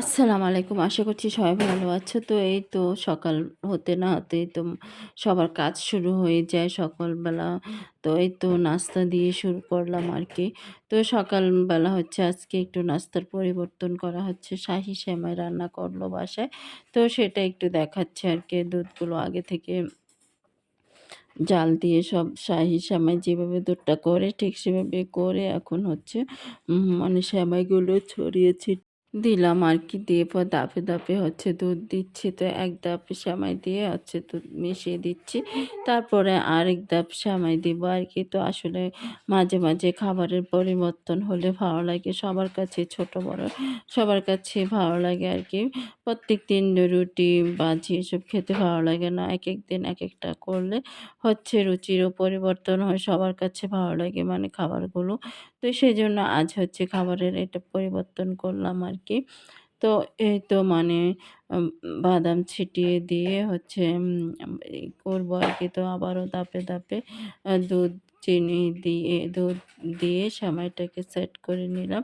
আসসালামু আলাইকুম। আশা করছি সবাই ভালো আছো। তো এই তো সকাল হতে না হতেই তো সবার কাজ শুরু হয়ে যায় সকালবেলা। তো এই তো নাস্তা দিয়ে শুরু করলাম আর কি তো সকালবেলা হচ্ছে, আজকে একটু নাস্তার পরিবর্তন করা হচ্ছে। শাহি সেমাই রান্না করল বাসায়। তো সেটা একটু দেখাচ্ছে আর কি দুধগুলো আগে থেকে জাল দিয়ে সব শাহি সেমাই যেভাবে দুধটা করে, ঠিক সেভাবে করে এখন হচ্ছে মানে সেমাইগুলো ছড়িয়েছি দিলাম আর কি দিয়ে পর ধাপে, ধাপে হচ্ছে দুধ দিচ্ছি। তো ১ ধাপ সেমাই দিয়ে হচ্ছে দুধ মিশিয়ে দিচ্ছি। তারপরে আরেক ধাপ সেমাই দিব আর কি তো আসলে মাঝে, মাঝে খাবারের পরিবর্তন হলে ভালো লাগে। সবার কাছে ছোট বড় সবার কাছে ভালো লাগে আর কি প্রত্যেক দিন রুটি, ভাজি এসব খেতে ভালো লাগে না। এক এক দিন এক একটা করলে হচ্ছে রুচিরও পরিবর্তন হয়। সবার কাছে ভালো লাগে মানে খাবারগুলো। তো সেই জন্য আজ হচ্ছে খাবারের এটা পরিবর্তন করলাম আরকি। তো এই তো মানে বাদাম ছিটিয়ে দিয়ে হচ্ছে করব আর কি তো আবারও দাপে দাপে দুধ, চিনি দিয়ে দুধ দিয়ে সময়টাকে সেট করে নিলাম।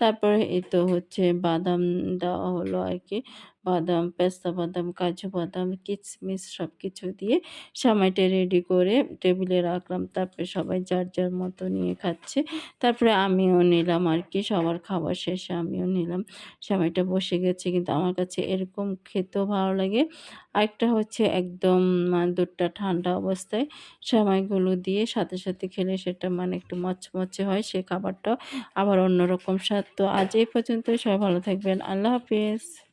তারপরে এই তো হচ্ছে বাদাম দেওয়া হলো আরকি। বাদাম, পেস্তা বাদাম, কাজু বাদাম, কিশমিশ সবকিছু দিয়ে সেমাইটা রেডি করে টেবিলে রাখলাম। তারপরে সবাই যার, যার মতো নিয়ে খাচ্ছে। তারপরে আমিও নিলাম আর কি সবার খাবার শেষে আমিও নিলাম। সেমাইটা বসে গেছে কিন্তু আমার কাছে এরকম খেতেও ভালো লাগে। আরেকটা হচ্ছে একদম দুধটা ঠান্ডা অবস্থায় সেমাইগুলো দিয়ে সাথে, সাথে খেলে সেটা মানে একটু মচমচে হয় সে খাবারটা আবার অন্যরকম স্বাদ। তো আজ এই পর্যন্তই। সবাই ভালো থাকবেন। আল্লাহ হাফেজ।